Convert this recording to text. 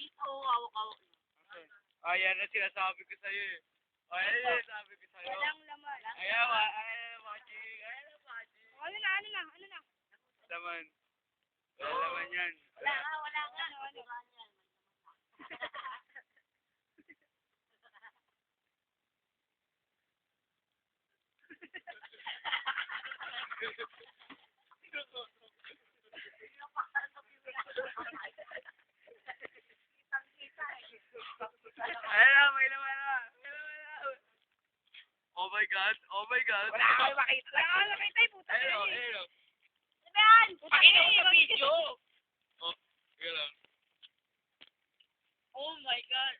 Andito, hawak-hawak. Ayan na sinasabi ko sa'yo eh. Ayan na sinasabi ko sa'yo. Walang laman. Ayan, wa- ayan, magic. Ayan, magic. Ano na, ano na, ano na? Laman. Wala naman yan. Wala nga, wala nga. Ano, ano? Ayan na, may laman na. May laman na. Oh my God, oh my God. Wala kang makita. Wala kang makita, eh, puta. Ayun, oh, ayun. oh. Ano ba yan? Pakita mo sa video. Oh, yun lang. Oh my God.